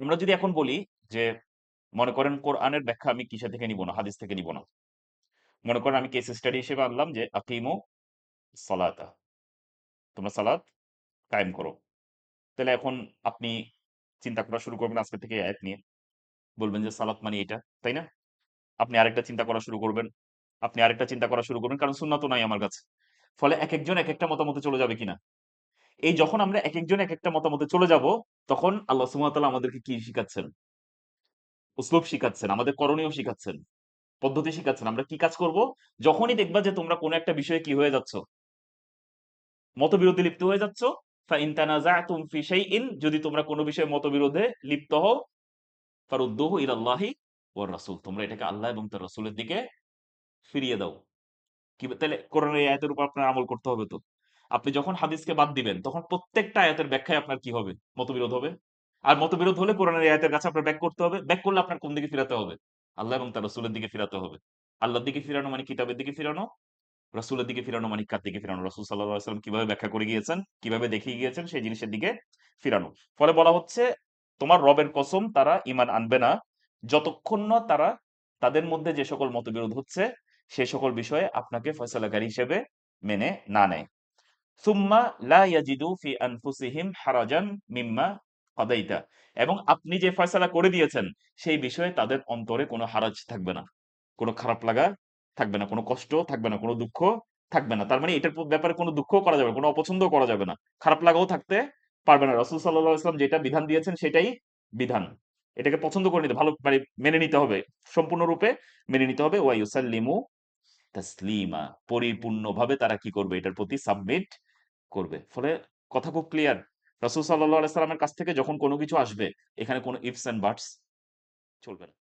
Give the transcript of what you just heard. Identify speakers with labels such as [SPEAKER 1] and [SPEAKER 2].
[SPEAKER 1] আমরা যদি এখন বলি যে মনে করেন কোরআনের ব্যাখ্যা আমি কিসা থেকে নিব না, হাদিস থেকে নিব না। মনে করেন আমি কেস স্টাডি হিসেবে আনলাম যে আকিমু সলাতা। তোমরা সালাত কায়েম করো। তাহলে এখন আপনি চিন্তা করা শুরু করবেন আজকে থেকে আয়াত নিয়ে। বলবেন যে সালাত মানে এটা, তাই না? আপনি আরেকটা চিন্তা করা শুরু করবেন। আপনি আরেকটা চিন্তা করা শুরু করবেন কারণ সুন্নাতও নাই আমার কাছে। ফলে একেকজন একেকটা মতামতে চলে যাবে কিনা? এই যখন আমরা একেকজন একেকটা মতামতে চলে যাব, তখন আল্লাহ সুবহানাহু আমাদেরকে কি শিখাচ্ছেন? উসলুব শিখাচ্ছেন, আমাদের করণীয় শিখাচ্ছেন, পদ্ধতি শিখাচ্ছেন। আমরা কি কাজ করব? যখনই দেখবা যে তোমরা কোন একটা বিষয়ে কি হয়ে যাচ্ছ মতবিরোধে লিপ্ত হয়ে যাচ্ছ, যদি তোমরা কোন বিষয়ে মতবিরোধে লিপ্ত হও, ফারুদ্দুহু ইলাল্লাহি ওয়ার রাসূল। তোমরা এটাকে আল্লাহ এবং তার রাসূলের দিকে ফিরিয়ে দাও। কি তাইলে কোরআনের এই আয়াতের উপর আপনার আমল করতে হবে তো। আপনি যখন হাদিসকে বাদ দিবেন, তখন প্রত্যেকটা আয়াতের ব্যাখ্যায় আপনার কি হবে? মতবিরোধ হবে। আর মতবিরোধ হলে কোরআনের আয়াতের কাছে আপনার ব্যাক করতে হবে। ব্যাক করলে আপনার কোন দিকে ফিরাতে হবে? আল্লাহ এবং তার রাসূলের দিকে ফিরাতে হবে। আল্লাহর দিকে ফিরানো মানে কিতাবের দিকে ফিরানো, রাসূলের দিকে ফিরানো মানে কার দিকে ফিরানো? রাসূল আলাইহি কীভাবে ব্যাখ্যা করে গিয়েছেন, কীভাবে দেখিয়ে গিয়েছেন সেই জিনিসের দিকে ফিরানো। ফলে বলা হচ্ছে, তোমার রবের কসম তারা ঈমান আনবে না, যতক্ষণ না তারা তাদের মধ্যে যে সকল মতবিরোধ হচ্ছে, সে সকল বিষয়ে আপনাকে ফয়সালাকারী হিসেবে মেনে না নেয়। সুম্মা লা ফি আনফুসিহিম হারাজান মিম্মা কাদাইতা এবং আপনি যে ফয়সালা করে দিয়েছেন, সেই বিষয়ে তাদের অন্তরে কোন হারাজ থাকবে না। কোন খারাপ লাগা থাকবে না, কোন কষ্ট থাকবে না, কোন দুঃখ থাকবে না। তার মানে এটার ব্যাপারে কোন দুঃখও করা যাবে কোন অপছন্দও করা যাবে না। খারাপ লাগাও থাকতে পারবে না। রাসূল সাল্লাল্লাহু আলাইহি ওয়াসাল্লাম যেটা বিধান দিয়েছেন সেটাই বিধান। এটাকে পছন্দ করে নিতে ভালো মানে মেনে নিতে হবে। সম্পূর্ণরূপে মেনে নিতে হবে। ওয়া ইউসাল্লিমু তাসলিমা পরিপূর্ণভাবে তারা কি করবে? এটার প্রতি সাবমিট করবে। ফলে কথা খুব ক্লিয়ার। রসুল সাল্লাহ আলাইসাল্লামের কাছ থেকে যখন কোনো কিছু আসবে, এখানে কোনো ইফস অ্যান্ড বাটস চলবে না।